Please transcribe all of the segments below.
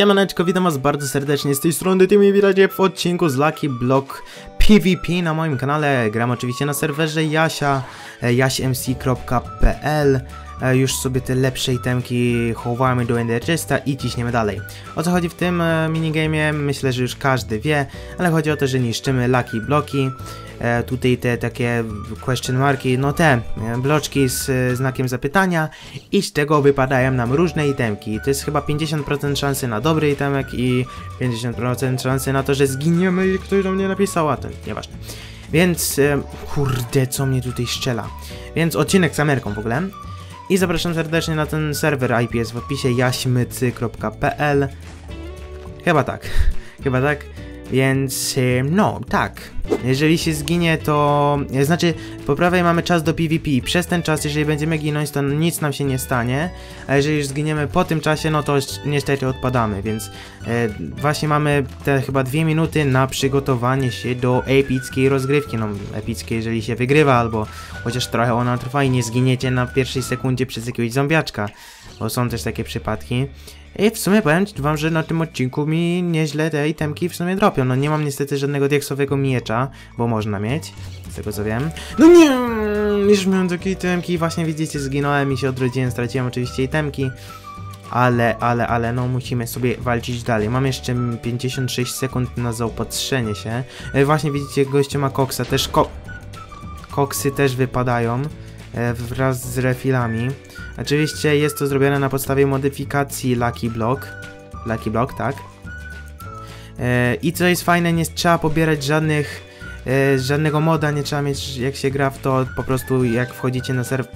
Siemaneczko, witam was bardzo serdecznie z tej strony Tymi witajcie w odcinku z Lucky Block PvP na moim kanale. Gram oczywiście na serwerze Jasia, e, jaśmc.pl E, Już sobie te lepsze itemki chowamy do Enderchesta i ciśniemy dalej. O co chodzi w tym e, minigamie? Myślę, że już każdy wie, ale chodzi o to, że niszczymy Lucky Bloki. E, tutaj te takie question marki, no te e, bloczki z e, znakiem zapytania i z tego wypadają nam różne itemki. To jest chyba 50% szansy na dobry itemek i 50% szansy na to, że zginiemy i ktoś do mnie napisał, a to nieważne. Więc, e, kurde, co mnie tutaj szczela. Więc odcinek z Ameryką w ogóle. I zapraszam serdecznie na ten serwer IP jest w opisie jaśmycy.pl Chyba tak, chyba tak. Więc y, no, tak. Jeżeli się zginie, to. y, Znaczy, po prawej mamy czas do PvP. Przez ten czas, jeżeli będziemy ginąć, to nic nam się nie stanie. A jeżeli już zginiemy po tym czasie, no to niestety odpadamy. Więc y, właśnie mamy te chyba dwie minuty na przygotowanie się do epickiej rozgrywki. No, epickiej, jeżeli się wygrywa, albo chociaż trochę ona trwa i nie zginiecie na pierwszej sekundzie przez jakiegoś zombiaczka. Bo są też takie przypadki. I w sumie powiem wam, że na tym odcinku mi nieźle te itemki w sumie dropią. No nie mam niestety żadnego diaksowego miecza, bo można mieć, z tego co wiem. No nie, już miałem takie itemki, właśnie widzicie, zginąłem i się odrodziłem, straciłem oczywiście itemki. Ale, ale, ale, no musimy sobie walczyć dalej. Mam jeszcze 56 sekund na zaopatrzenie się. E, właśnie widzicie, goście ma koksa, też ko... Koksy też wypadają e, wraz z refilami. Oczywiście jest to zrobione na podstawie modyfikacji Lucky Block. Lucky Block, tak. E, I co jest fajne, nie trzeba pobierać żadnych, e, żadnego moda, nie trzeba mieć, jak się gra w to, po prostu jak wchodzicie na serwer...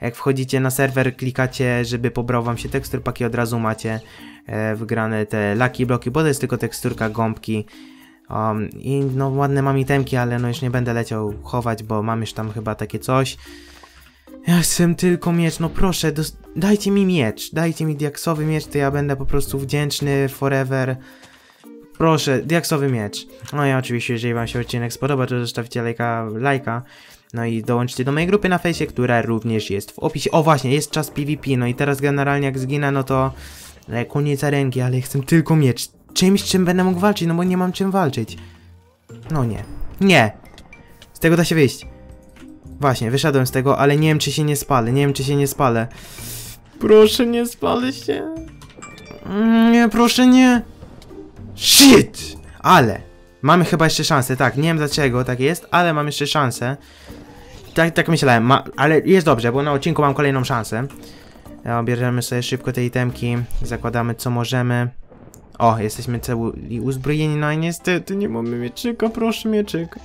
Jak wchodzicie na serwer, klikacie, żeby pobrał wam się tekstur paki, od razu macie e, wgrane te Lucky Bloki, bo to jest tylko teksturka gąbki. Um, I no ładne mam itemki, ale no już nie będę leciał chować, bo mam już tam chyba takie coś. Ja chcę tylko miecz, no proszę, dajcie mi miecz, dajcie mi diaksowy miecz, to ja będę po prostu wdzięczny forever. Proszę, diaksowy miecz. No i oczywiście, jeżeli wam się odcinek spodoba, to zostawcie lajka, lajka. No i dołączcie do mojej grupy na fejsie, która również jest w opisie. O właśnie, jest czas PvP, no i teraz generalnie jak zginę, no to e, koniec arenki, ale chcę tylko miecz. Czymś, czym będę mógł walczyć, no bo nie mam czym walczyć. No nie. Nie! Z tego da się wyjść. Właśnie, wyszedłem z tego, ale nie wiem czy się nie spalę, nie wiem czy się nie spalę. Proszę nie spalę się. Mm, Nie, proszę nie. Shit! Ale mamy chyba jeszcze szansę, tak, nie wiem dlaczego tak jest, ale mam jeszcze szansę. Tak, tak myślałem, ma, ale jest dobrze, bo na odcinku mam kolejną szansę. Ja bierzemy sobie szybko te itemki, zakładamy co możemy. O, jesteśmy cali uzbrojeni, no i niestety nie mamy mieczyka, proszę mieczyk.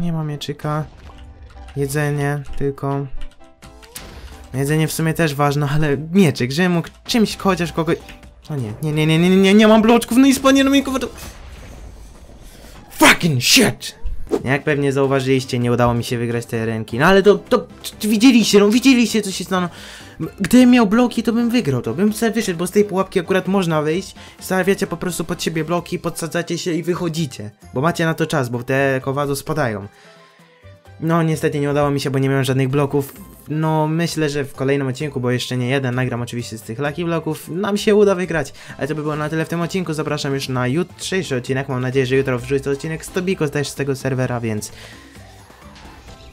Nie ma mieczyka. Jedzenie tylko. Jedzenie w sumie też ważne, ale mieczyk, żebym mógł czymś chociaż kogoś... O nie, nie, nie, nie, nie, nie, nie mam bloczków, no i spanie no mi to... Fucking shit! Jak pewnie zauważyliście, nie udało mi się wygrać tej ręki. No ale to, to, widzieliście, no widzieliście co się stało. Gdybym miał bloki, to bym wygrał to, bym sobie wyszedł, bo z tej pułapki akurat można wyjść. Stawiacie po prostu pod siebie bloki, podsadzacie się i wychodzicie. Bo macie na to czas, bo te kowado spadają. No niestety nie udało mi się, bo nie miałem żadnych bloków. No myślę, że w kolejnym odcinku, bo jeszcze nie jeden, nagram oczywiście z tych Lucky Bloków, nam się uda wygrać. Ale to by było na tyle w tym odcinku, zapraszam już na jutrzejszy odcinek, mam nadzieję, że jutro wrzucę odcinek z Tobiko też z tego serwera, więc...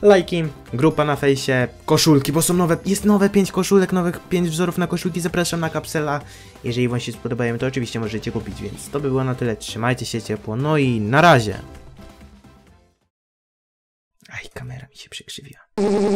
Lajki, grupa na fejsie, koszulki, bo są nowe, jest nowe 5 koszulek, nowych 5 wzorów na koszulki, zapraszam na kapsela. Jeżeli wam się spodobają, to oczywiście możecie kupić, więc to by było na tyle, trzymajcie się ciepło, no i na razie. Aj, kamera mi się przykrzywiła.